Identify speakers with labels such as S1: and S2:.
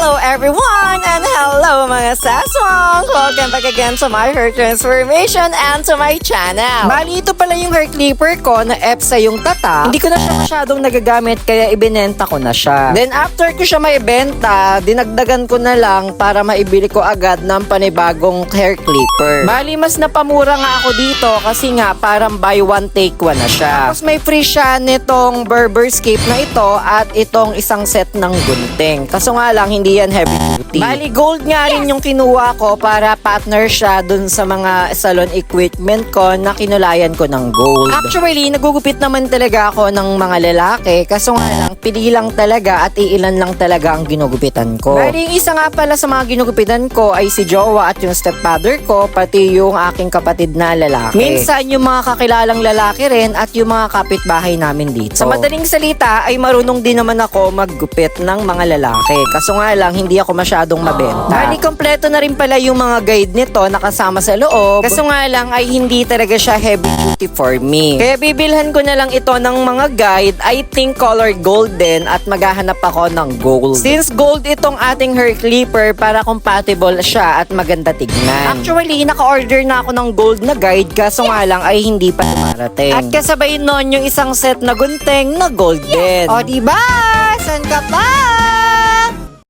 S1: Hello everyone and hello mga saswang! Welcome back again to my hair transformation and to my channel. Bali, ito pala yung hair clipper ko na EPSA yung tata. Hindi ko na siya masyadong nagagamit kaya ibinenta ko na siya. Then after ko siya maibenta, dinagdagan ko na lang para maibili ko agad ng panibagong hair clipper. Bali, mas napamura nga ako dito kasi nga parang buy one take one na siya. Tapos may free siya nitong Berberscape na ito at itong isang set ng gunting. Kaso nga lang, hindi yan heavy duty. Bali, gold nga rin yung kinuha ko para partner siya dun sa mga salon equipment ko na kinulayan ko ng gold. Actually, nagugupit naman talaga ako ng mga lalaki. Kaso nga lang, pili lang talaga at iilan lang talaga ang ginugupitan ko. Bali, yung isa nga pala sa mga ginugupitan ko ay si Jowa at yung stepfather ko, pati yung aking kapatid na lalaki. Minsan, yung mga kakilalang lalaki rin at yung mga kapitbahay namin dito. Sa madaling salita, ay marunong din naman ako maggupit ng mga lalaki. Kaso nga lang, hindi ako masyadong mabenta. Bali, kompleto na rin pala yung mga guide nito nakasama sa loob. Kaso nga lang, ay hindi talaga siya heavy duty for me. Kaya bibilhan ko na lang ito ng mga guide, I think color golden at maghahanap ako ng gold. Since gold itong ating hair clipper para compatible siya at maganda tignan. Actually, naka-order na ako ng gold na guide kaso nga lang ay hindi pa dumarating. At kasabay nun yung isang set na gunting na golden. O diba? San ka pa?